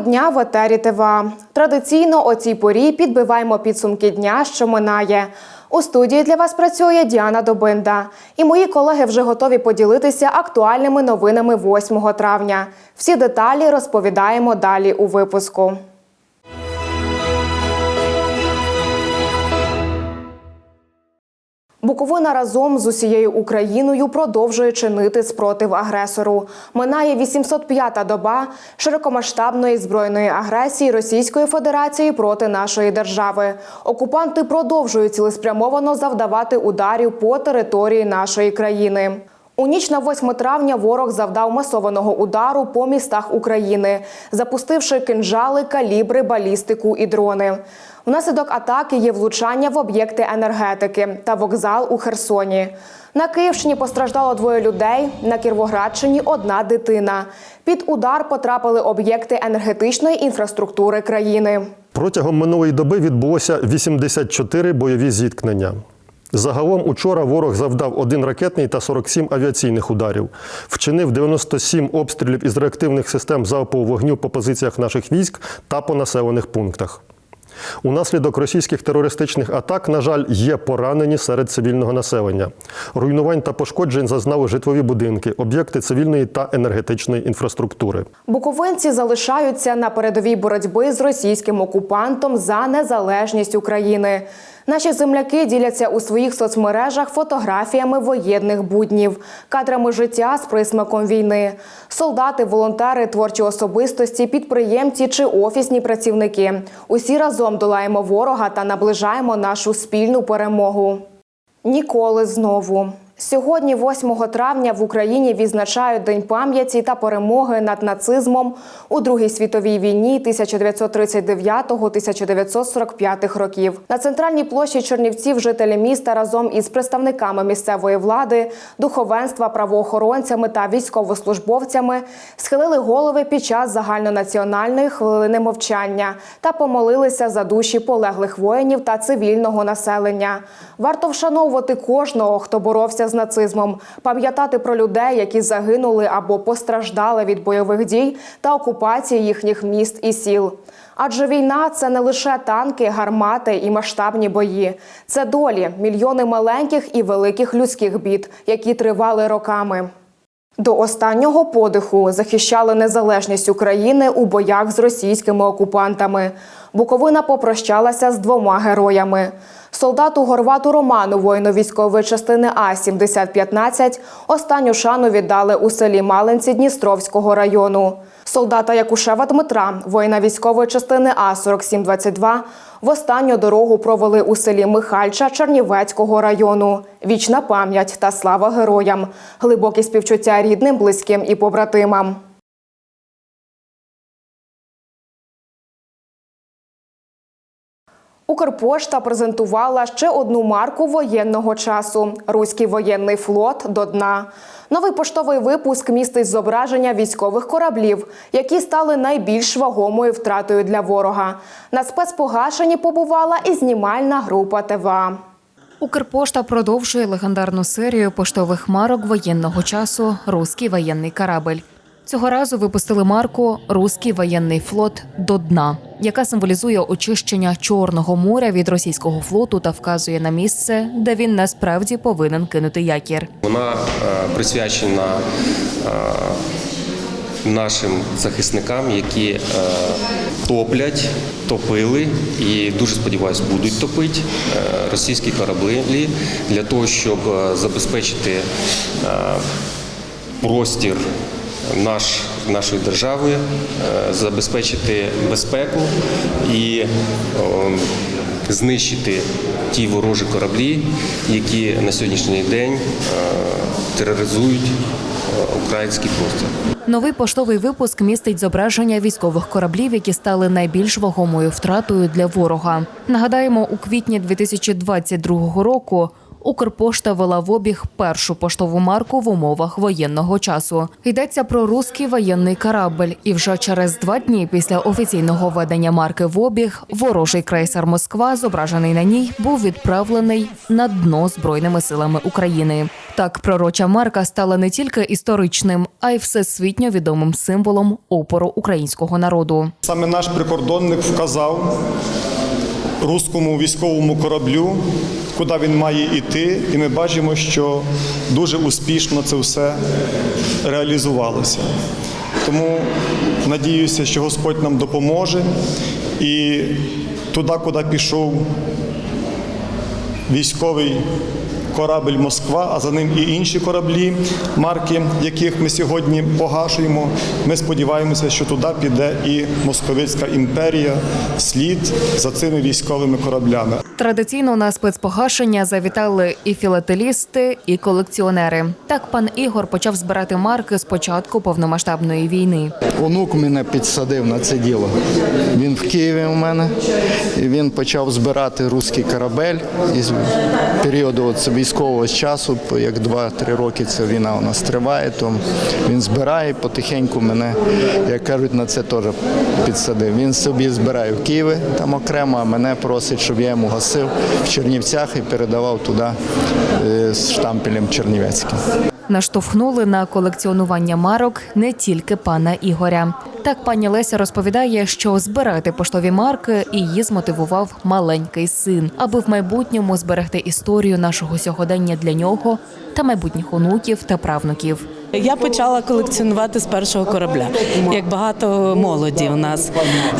Дня в етері ТВА. Традиційно о цій порі підбиваємо підсумки дня, що минає. У студії для вас працює Діана Добинда. І мої колеги вже готові поділитися актуальними новинами 8 травня. Всі деталі розповідаємо далі у випуску. Буковина разом з усією Україною продовжує чинити спротив агресору. Минає 805-та доба широкомасштабної збройної агресії Російської Федерації проти нашої держави. Окупанти продовжують цілеспрямовано завдавати ударів по території нашої країни. У ніч на 8 травня ворог завдав масованого удару по містах України, запустивши кинжали, калібри, балістику і дрони. Внаслідок атаки є влучання в об'єкти енергетики та вокзал у Херсоні. На Київщині постраждало двоє людей, на Кіровоградщині одна дитина. Під удар потрапили об'єкти енергетичної інфраструктури країни. Протягом минулої доби відбулося 84 бойові зіткнення. Загалом учора ворог завдав один ракетний та 47 авіаційних ударів, вчинив 97 обстрілів із реактивних систем залпового вогню по позиціях наших військ та по населених пунктах. Унаслідок російських терористичних атак, на жаль, є поранені серед цивільного населення. Руйнувань та пошкоджень зазнали житлові будинки, об'єкти цивільної та енергетичної інфраструктури. Буковинці залишаються на передовій боротьби з російським окупантом за незалежність України. Наші земляки діляться у своїх соцмережах фотографіями воєнних буднів, кадрами життя з присмаком війни. Солдати, волонтери, творчі особистості, підприємці чи офісні працівники. Усі разом долаємо ворога та наближаємо нашу спільну перемогу. Ніколи знову. Сьогодні, 8 травня, в Україні відзначають День пам'яті та перемоги над нацизмом у Другій світовій війні 1939-1945 років. На центральній площі Чернівців жителі міста разом із представниками місцевої влади, духовенства, правоохоронцями та військовослужбовцями схилили голови під час загальнонаціональної хвилини мовчання та помолилися за душі полеглих воїнів та цивільного населення. Варто вшановувати кожного, хто боровся з нацизмом, пам'ятати про людей, які загинули або постраждали від бойових дій та окупації їхніх міст і сіл. Адже війна це не лише танки, гармати і масштабні бої, це долі, мільйони маленьких і великих людських бід, які тривали роками. До останнього подиху захищали незалежність України у боях з російськими окупантами. Буковина попрощалася з двома героями. Солдату Горвату Роману, воїну військової частини А 7015 останню шану віддали у селі Малинці Дністровського району. Солдата Якушева Дмитра, воїна військової частини А 4722 в останню дорогу провели у селі Михальча Чернівецького району. Вічна пам'ять та слава героям, глибокі співчуття рідним, близьким і побратимам. Укрпошта презентувала ще одну марку воєнного часу Руський воєнний флот до дна. Новий поштовий випуск містить зображення військових кораблів, які стали найбільш вагомою втратою для ворога. На спецпогашенні побувала і знімальна група ТВА. Укрпошта продовжує легендарну серію поштових марок воєнного часу Руський воєнний корабль. Цього разу випустили марку Руський воєнний флот до дна, яка символізує очищення Чорного моря від російського флоту та вказує на місце, де він насправді повинен кинути якір. Вона е, присвячена е, нашим захисникам, які е, топлять, топили і дуже сподіваюся, будуть топити російські кораблі для того, щоб забезпечити простір наш, нашої держави, е, забезпечити безпеку і знищити ті ворожі кораблі, які на сьогоднішній день е, тероризують е, український простір. Новий поштовий випуск містить зображення військових кораблів, які стали найбільш вагомою втратою для ворога. Нагадаємо, у квітні 2022 року Укрпошта вела в обіг першу поштову марку в умовах воєнного часу. Йдеться про руський воєнний корабль, і вже через два дні після офіційного введення марки в обіг ворожий крейсер Москва, зображений на ній, був відправлений на дно збройними силами України. Так, пророча марка стала не тільки історичним, а й всесвітньо відомим символом опору українського народу. Саме наш прикордонник вказав руському військовому кораблю, куди він має йти, і ми бачимо, що дуже успішно це все реалізувалося. Тому надіюся, що Господь нам допоможе і туди, куди пішов військовий корабель Москва, а за ним і інші кораблі, марки яких ми сьогодні погашуємо. Ми сподіваємося, що туди піде і Московицька імперія вслід за цими військовими кораблями. Традиційно на спецпогашення завітали і філателісти, і колекціонери. Так пан Ігор почав збирати марки з початку повномасштабної війни. Онук мене підсадив на це діло. Він в Києві у мене. І він почав збирати руський корабель із періоду от військового часу, як 2-3 роки ця війна у нас триває, то він збирає потихеньку мене, як кажуть, на це теж підсадив. Він собі збирає в Києві там окремо, а мене просить, щоб я йому гасив в Чернівцях і передавав туди е, з штампелем Чернівецьким. Наштовхнули на колекціонування марок не тільки пана Ігоря. Так пані Леся розповідає, що збирати поштові марки її змотивував маленький син, аби в майбутньому зберегти історію нашого сьогодення для нього та майбутніх онуків та правнуків. Я почала колекціонувати з першого корабля, як багато молоді у нас.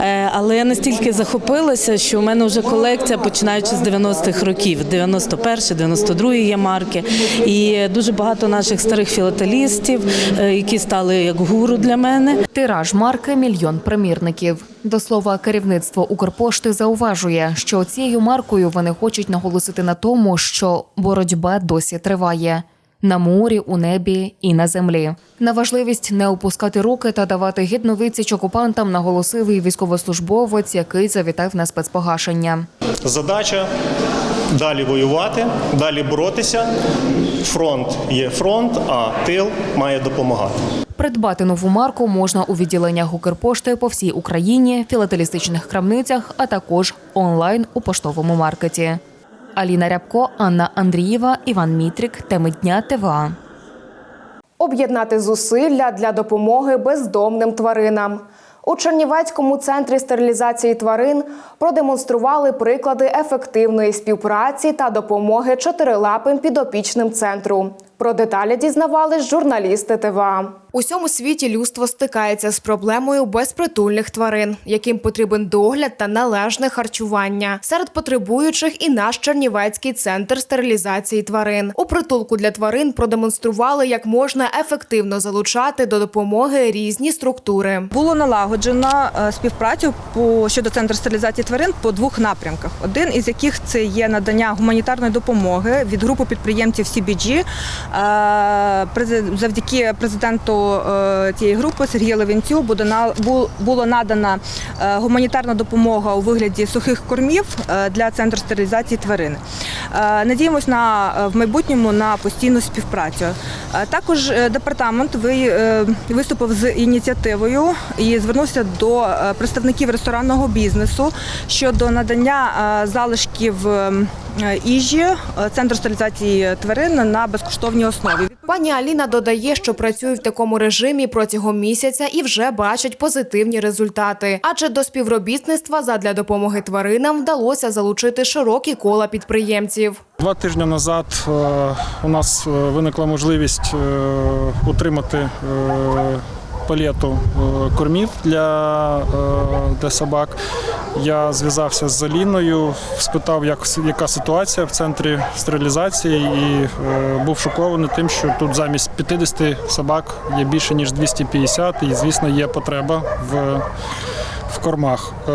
Е, Але я настільки захопилася, що у мене вже колекція, починаючи з 90-х років, 91 92 є марки. І дуже багато наших старих філателістів, е, які стали як гуру для мене. Тираж марки мільйон примірників. До слова, керівництво Укрпошти зауважує, що цією маркою вони хочуть наголосити на тому, що боротьба досі триває. На морі, у небі і на землі. На важливість не опускати руки та давати гідну відсіч окупантам наголосив і військовослужбовець, який завітав на спецпогашення. Задача далі воювати, далі боротися. Фронт є фронт, а тил має допомагати. Придбати нову марку можна у відділеннях Укрпошти по всій Україні, філателістичних крамницях, а також онлайн у поштовому маркеті. Аліна Рябко, Анна Андрієва, Іван Мітрік. Теми дня ТВА. Об'єднати зусилля для допомоги бездомним тваринам. У Чернівецькому центрі стерилізації тварин продемонстрували приклади ефективної співпраці та допомоги чотирилапим підопічним центру. Про деталі дізнавались журналісти ТВА. У всьому світі людство стикається з проблемою безпритульних тварин, яким потрібен догляд та належне харчування. Серед потребуючих і наш Чернівецький центр стерилізації тварин. У притулку для тварин продемонстрували, як можна ефективно залучати до допомоги різні структури. Було налагоджено е, співпрацю по щодо центру стерилізації тварин по двох напрямках. Один із яких це є надання гуманітарної допомоги від групи підприємців CBG. Е, Завдяки президенту е, цієї групи Сергію Левінцю буде на- бу- було надана е, гуманітарна допомога у вигляді сухих кормів е, для центру стерилізації тварин. Е, Надіємось на е, в майбутньому на постійну співпрацю. Е, Також е, департамент ви- е, виступив з ініціативою і звернувся до е, представників ресторанного бізнесу щодо надання е, залишків е, їжі е, центру стерилізації тварин на безкоштовній основі. Пані Аліна додає, що працює в такому режимі протягом місяця і вже бачить позитивні результати. Адже до співробітництва задля допомоги тваринам вдалося залучити широкі кола підприємців. Два тижні назад е, у нас е, виникла можливість отримати е, палету е, кормів для, е, для собак. Я зв'язався з Аліною, спитав, як, яка ситуація в центрі стерилізації, і е, був шокований тим, що тут замість 50 собак є більше ніж 250, і звісно є потреба в в кормах. Е,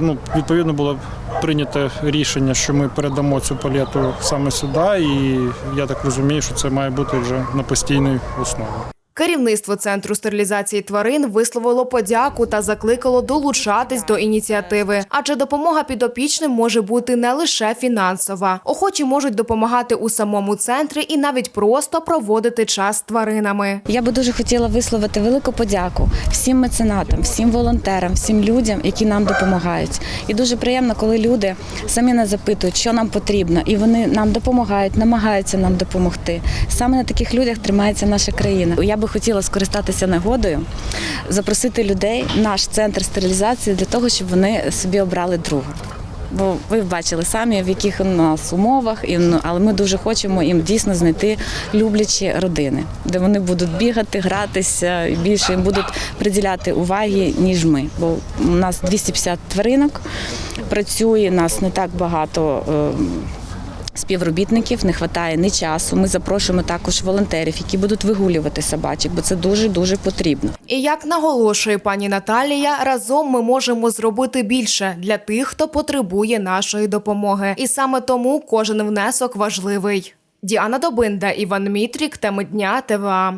ну, відповідно було прийнято рішення, що ми передамо цю палету саме сюди, і я так розумію, що це має бути вже на постійній основі. Керівництво центру стерилізації тварин висловило подяку та закликало долучатись до ініціативи, адже допомога підопічним може бути не лише фінансова. Охочі можуть допомагати у самому центрі і навіть просто проводити час з тваринами. Я би дуже хотіла висловити велику подяку всім меценатам, всім волонтерам, всім людям, які нам допомагають. І дуже приємно, коли люди самі нас запитують, що нам потрібно, і вони нам допомагають, намагаються нам допомогти. Саме на таких людях тримається наша країна. Я би хотіла скористатися нагодою, запросити людей в наш центр стерилізації для того, щоб вони собі обрали друга. Бо ви бачили самі, в яких у нас умовах, ну, але ми дуже хочемо їм дійсно знайти люблячі родини, де вони будуть бігати, гратися і більше їм будуть приділяти уваги, ніж ми. Бо у нас 250 тваринок працює, нас не так багато. Співробітників не вистачає ні часу. Ми запрошуємо також волонтерів, які будуть вигулювати собачок, бо це дуже дуже потрібно. І як наголошує пані Наталія, разом ми можемо зробити більше для тих, хто потребує нашої допомоги. І саме тому кожен внесок важливий. Діана Добинда, Іван Мітрік, теми дня ТВА.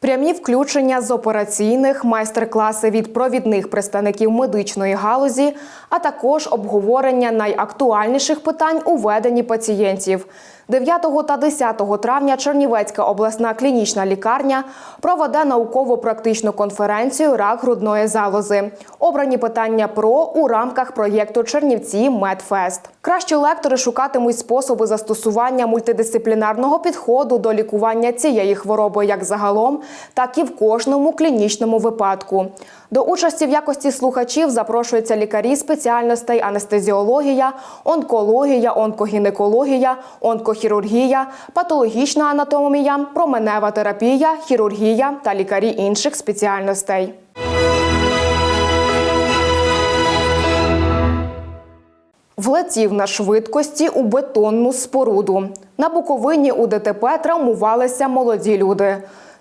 Прямі включення з операційних, майстер-класи від провідних представників медичної галузі, а також обговорення найактуальніших питань у веденні пацієнтів. 9 та 10 травня Чернівецька обласна клінічна лікарня проведе науково-практичну конференцію рак грудної залози. Обрані питання ПРО у рамках проєкту Чернівці Медфест. Кращі лектори шукатимуть способи застосування мультидисциплінарного підходу до лікування цієї хвороби як загалом, так і в кожному клінічному випадку. До участі в якості слухачів запрошуються лікарі спеціальностей анестезіологія, онкологія, онкогінекологія, онкохірургія, патологічна анатомія, променева терапія, хірургія та лікарі інших спеціальностей. Влетів на швидкості у бетонну споруду. На Буковині у ДТП травмувалися молоді люди.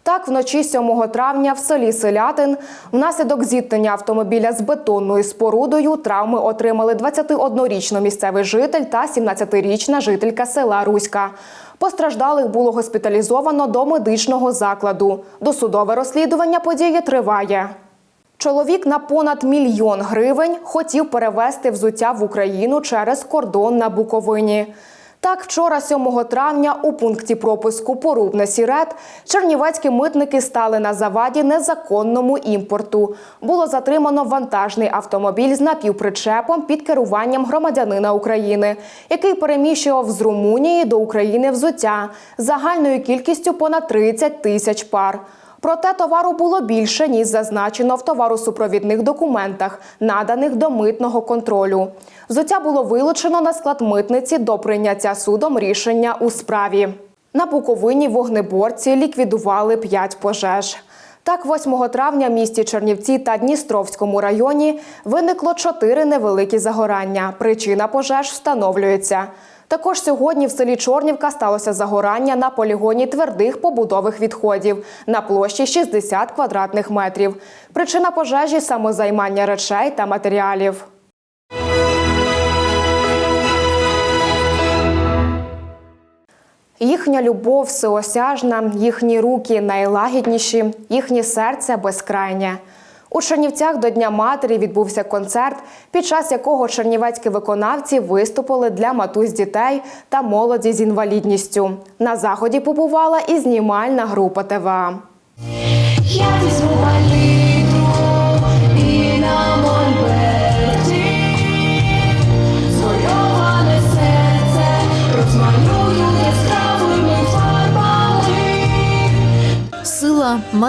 Так, вночі 7 травня в селі Селятин внаслідок зіткнення автомобіля з бетонною спорудою травми отримали 21-річний місцевий житель та 17-річна жителька села Руська. Постраждалих було госпіталізовано до медичного закладу. Досудове розслідування події триває. Чоловік на понад мільйон гривень хотів перевезти взуття в Україну через кордон на Буковині. Так, вчора, 7 травня, у пункті пропуску Порубне Сірет чернівецькі митники стали на заваді незаконному імпорту. Було затримано вантажний автомобіль з напівпричепом під керуванням громадянина України, який переміщував з Румунії до України взуття загальною кількістю понад 30 тисяч пар. Проте товару було більше, ніж зазначено в товаросупровідних документах, наданих до митного контролю. Взуття було вилучено на склад митниці до прийняття судом рішення у справі. На Буковині вогнеборці ліквідували п'ять пожеж. Так, 8 травня в місті Чернівці та Дністровському районі виникло чотири невеликі загорання. Причина пожеж встановлюється. Також сьогодні в селі Чорнівка сталося загорання на полігоні твердих побудових відходів на площі 60 квадратних метрів. Причина пожежі самозаймання речей та матеріалів. Їхня любов всеосяжна, їхні руки найлагідніші, їхнє серце безкрайнє. У Чернівцях до Дня матері відбувся концерт, під час якого чернівецькі виконавці виступили для матусь дітей та молоді з інвалідністю. На заході побувала і знімальна група ТВА. Я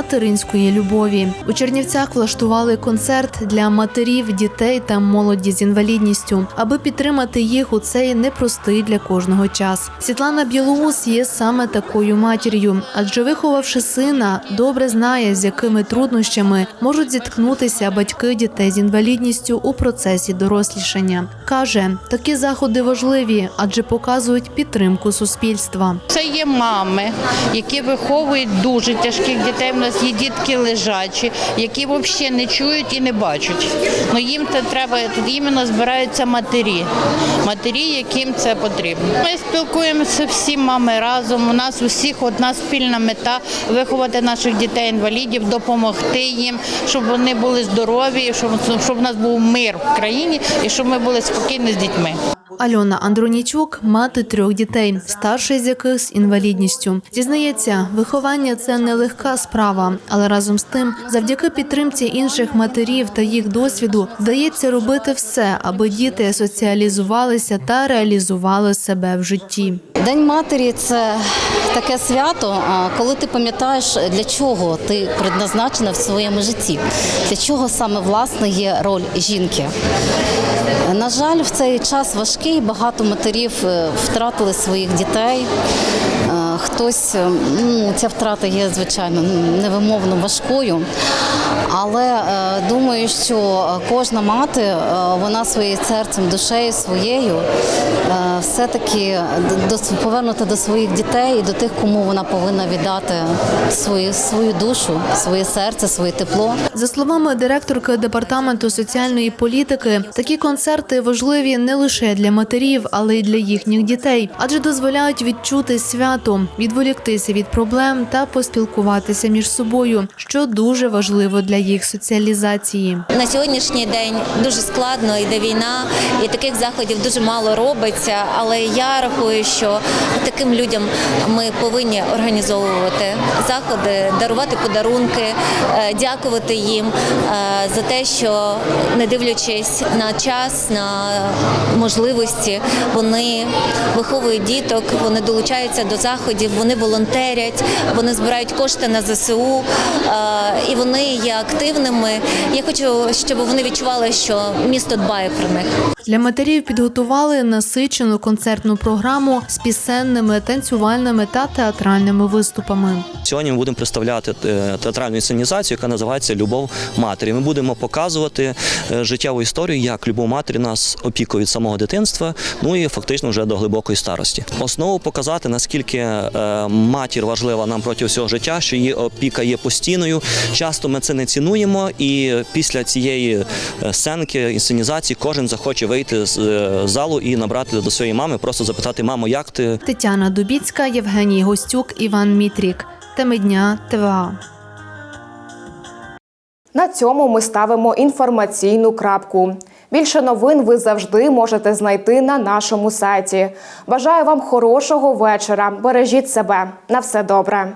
материнської любові у Чернівцях влаштували концерт для матерів, дітей та молоді з інвалідністю, аби підтримати їх у цей непростий для кожного час. Світлана Білоус є саме такою матір'ю, адже виховавши сина, добре знає, з якими труднощами можуть зіткнутися батьки дітей з інвалідністю у процесі дорослішання. каже, такі заходи важливі, адже показують підтримку суспільства. Це є мами, які виховують дуже тяжких дітей. Нас є дітки лежачі, які взагалі не чують і не бачать. Ну їм це треба тут іменно збираються матері, матері, яким це потрібно. Ми спілкуємося всі мами разом. У нас усіх одна спільна мета виховати наших дітей-інвалідів, допомогти їм, щоб вони були здорові, щоб, щоб у нас був мир в країні і щоб ми були спокійні з дітьми. Альона Андронічук мати трьох дітей, старший з яких з інвалідністю. Зізнається, виховання це нелегка справа, але разом з тим, завдяки підтримці інших матерів та їх досвіду, вдається робити все, аби діти соціалізувалися та реалізували себе в житті. День матері це таке свято, коли ти пам'ятаєш, для чого ти предназначена в своєму житті, для чого саме власне є роль жінки. На жаль, в цей час важкий, багато матерів е, втратили своїх дітей. Хтось, е, ну, ця втрата є, звичайно, невимовно важкою. Але е, думаю, що кожна мати, е, вона своїм серцем, душею своєю, все-таки до, повернута до своїх дітей і до тих, кому вона повинна віддати свою, свою душу, своє серце, своє тепло. За словами директорки департаменту соціальної політики, такі концерти важливі не лише для матерів, але й для їхніх дітей, адже дозволяють відчути свято, відволіктися від проблем та поспілкуватися між собою, що дуже важливо для їх соціалізації. На сьогоднішній день дуже складно, йде війна, і таких заходів дуже мало робиться. Але я рахую, що таким людям ми повинні організовувати заходи, дарувати подарунки, е, дякувати їм е, за те, що не дивлячись на час, на можливості, вони виховують діток, вони долучаються до заходів, вони волонтерять, вони збирають кошти на ЗСУ е, і вони є активними. Я хочу, щоб вони відчували, що місто дбає про них. Для матерів підготували насичену концертну програму з пісенними, танцювальними та театральними виступами. Сьогодні ми будемо представляти е, театральну інсценізацію, яка називається Любов матері. Ми будемо показувати е, життєву історію, як любов матері нас опікує від самого дитинства, ну і фактично вже до глибокої старості. Основу показати, наскільки матір важлива нам протягом всього життя, що її опіка є постійною. Часто ми це не цінуємо, і після цієї е, сценки інсценізації кожен захоче вийти з е, залу і набрати до своєї мами, просто запитати мамо, як ти Тетяна Дубіцька, Євгеній Гостюк, Іван Мітрік. Теми дня ТВА. На цьому ми ставимо інформаційну крапку. Більше новин ви завжди можете знайти на нашому сайті. Бажаю вам хорошого вечора. Бережіть себе. На все добре.